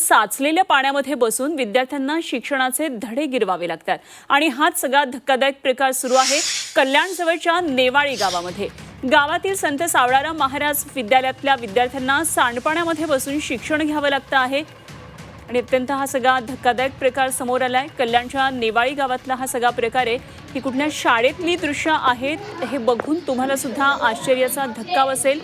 साचलेल्या पाण्यामध्ये बसून विद्यार्थ्यांना शिक्षणाचे धडे गिरवावे लागतात. आणि हाच सगळा धक्कादायक प्रकार सुरू आहे कल्याणजवळच्या नेवाळी गावामध्ये. गावातील संत सावळाराम महाराज विद्यालयातल्या विद्यार्थ्यांना सांडपाण्यामध्ये बसून शिक्षण घ्यावं लागतं आहे. आणि अत्यंत हा सगळा धक्कादायक प्रकार समोर आलाय. कल्याणच्या नेवाळी गावातला हा सगळा प्रकार आहे. ही कुठल्या शाळेतली दृश्य आहेत हे बघून तुम्हाला सुद्धा आश्चर्याचा धक्का बसेल.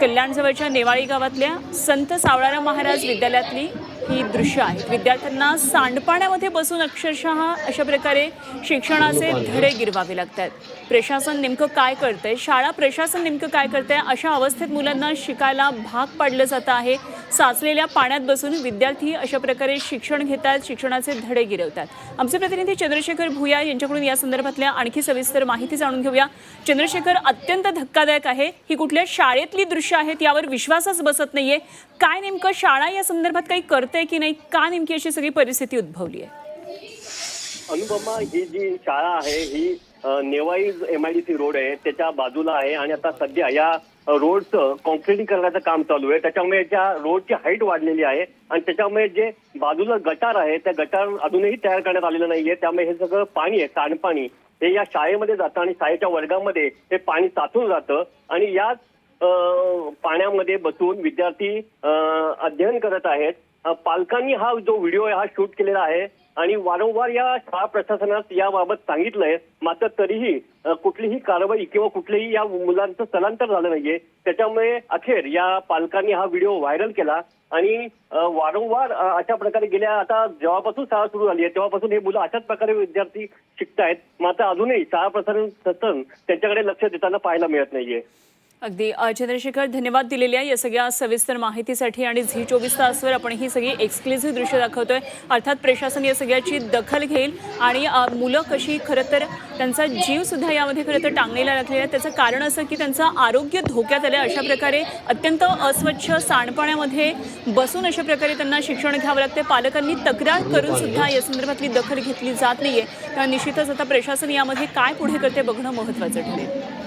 कल्याणजवळच्या नेवाळी गावातल्या संत सावळाराम महाराज विद्यालयातली ही दृश्य आहेत विद्यार्थ्यांना सांडपाण्यामध्ये बसून अक्षरशः अशा प्रकारे शिक्षणाचे धडे गिरवावे लागत आहेत प्रशासन नेमकं काय करतंय? शाळा प्रशासन नेमकं काय करतंय? अशा अवस्थेत मुलांना शिकायला भाग पाडलं जातं आहे. साचलेल्या पाण्यात बसून विद्यार्थी अशा प्रकारे शिक्षण घेतात शिक्षणाचे धडे गिरवतात. आमचे प्रतिनिधी चंद्रशेखर भुया यांच्याकडून या संदर्भातल्या आणखी सविस्तर माहिती जाणून घेऊया. चंद्रशेखर अत्यंत धक्कादायक आहे. ही कुठल्या शाळेतली दृश्य आहेत यावर विश्वासच बसत नाहीये. काय नेमकं शाळा या संदर्भात काही करते की नाही? का नेमकी अशी सगळी परिस्थिती उद्भवली आहे? अनुपमा ही जी शाळा आहे ही नेवाईज नेवाई M I D C road आहे त्याच्या बाजूला आहे आणि आता सध्या या रोडचं करण्याचं काम चालू आहे. त्याच्यामुळे त्या रोडची हाईट वाढलेली आहे आणि त्याच्यामुळे जे बाजूला गटार आहे त्या गटार अजूनही तयार करण्यात आलेलं नाहीये. त्यामुळे हे सगळं पाणी आहे सांडपाणी. हे या शाळेमध्ये जातं आणि शाळेच्या वर्गामध्ये हे पाणी साचून जातं आणि याच पाण्यामध्ये बसून विद्यार्थी अध्ययन करत आहेत. पालकांनी हा जो व्हिडिओ हा शूट केलेला आहे आणि वारंवार या शाळा प्रशासनास याबाबत सांगितलंय. मात्र तरीही कुठलीही कारवाई किंवा कुठलेही या मुलांचं स्थलांतर झालं नाहीये. त्याच्यामुळे अखेर या पालकांनी हा व्हिडिओ व्हायरल केला आणि वारंवार अशा प्रकारे गेल्या आता जेव्हापासून शाळा सुरू झाली आहे तेव्हापासून हे मुलं अशाच प्रकारे विद्यार्थी शिकतायत. मात्र अजूनही शाळा प्रशासन त्यांच्याकडे लक्ष देताना पाहायला मिळत नाहीये. अगदी चंद्रशेखर धन्यवाद दिलेल्या या सगळ्या सविस्तर माहितीसाठी आणि झी चोवीस तासवर आपण ही सगळी एक्सक्लुझिव्ह दृश्य दाखवतोय. अर्थात प्रशासन या सगळ्याची दखल घेईल आणि मुलं कशी खरं तर त्यांचा जीव सुद्धा यामध्ये खरं तर टांगणीला लागलेला आहे. त्याचं कारण असं की त्यांचं आरोग्य धोक्यात आलं अशा प्रकारे अत्यंत अस्वच्छ सांडपाण्यामध्ये बसून अशा प्रकारे त्यांना शिक्षण घ्यावं लागते पालकांनी तक्रार करून सुद्धा या संदर्भातली दखल घेतली जात नाहीये. तेव्हा निश्चितच आता प्रशासन यामध्ये काय पुढे करते बघणं महत्त्वाचं ठरेल.